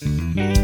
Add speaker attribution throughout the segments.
Speaker 1: เ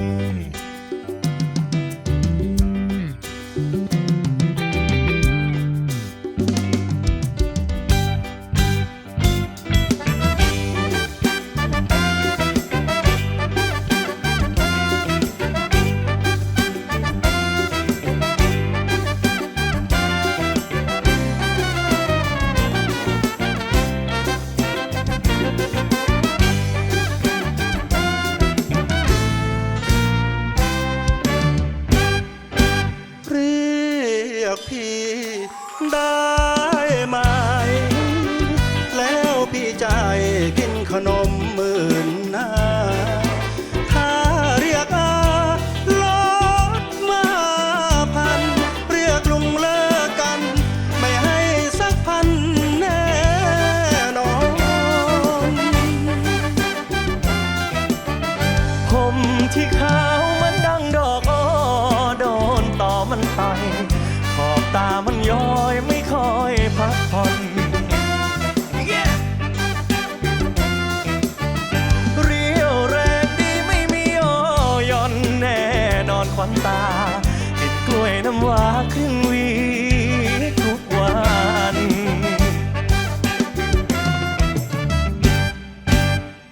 Speaker 1: ต่
Speaker 2: อมันต่อยขอบตามันย้อยไม่ค่อยพักผ่อนเรียวแรงดีไม่มีย่อย่อนแน่นอนควันตากินกล้วยน้ำว้าครึ่งวีทุกวัน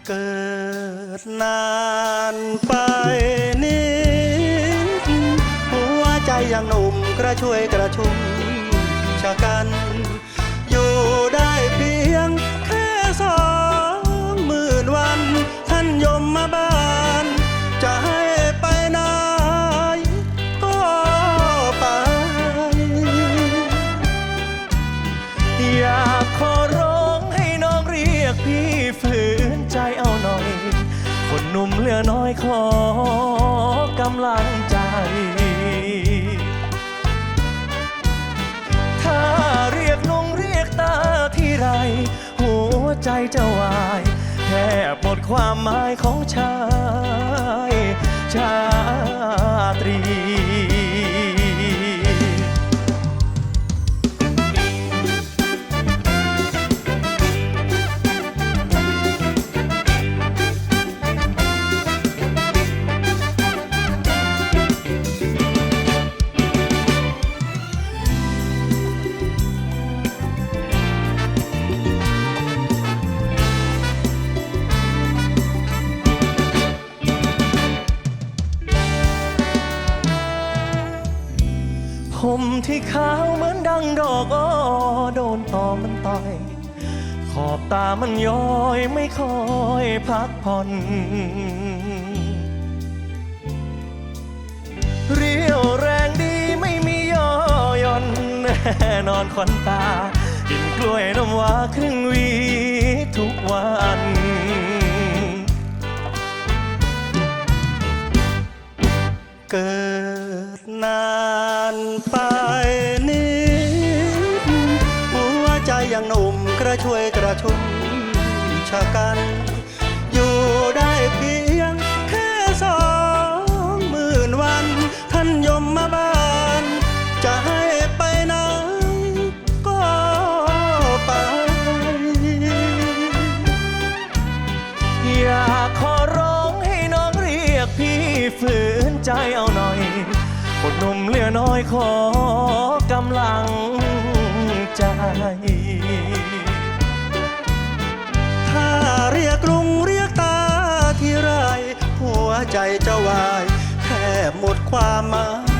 Speaker 1: เกิดนานไป กระช่วยกระชุ่มชะกัน อยู่ได้เพียงแค่สองหมื่นวัน ท่านยมมาบ้าน จะให้ไปไหนก็ไป
Speaker 2: อยากขอร้องให้น้องเรียกพี่ฝืนใจเอาหน่อย คนหนุ่มเหลือน้อยขอกำลังใจ ใจจะวาย แทบหมดความหมายของฉัน ผมที่ขาวเหมือนดังดอกอ้อโดนตอมันต่อย ขอบตามันย้อยไม่คอยพักผ่อนเรียวแรงดีไม่มีย่อย่อนแน่นอนขวัญตา กินกล้วยน้ำว้าครึ่งวีทุกวัน
Speaker 1: เกิด ช่วยกระชุ่มชะกัน อยู่ได้เพียงแค่สองหมื่นวัน ท่านยมมาบ้าน จะให้ไปไหนก็ไป
Speaker 2: อยากขอร้องให้น้องเรียกพี่ฝืนใจเอาหน่อยคนหนุ่มเหลือน้อยขอกำลัง ใจ
Speaker 1: จะวายแทบหมดความหมาย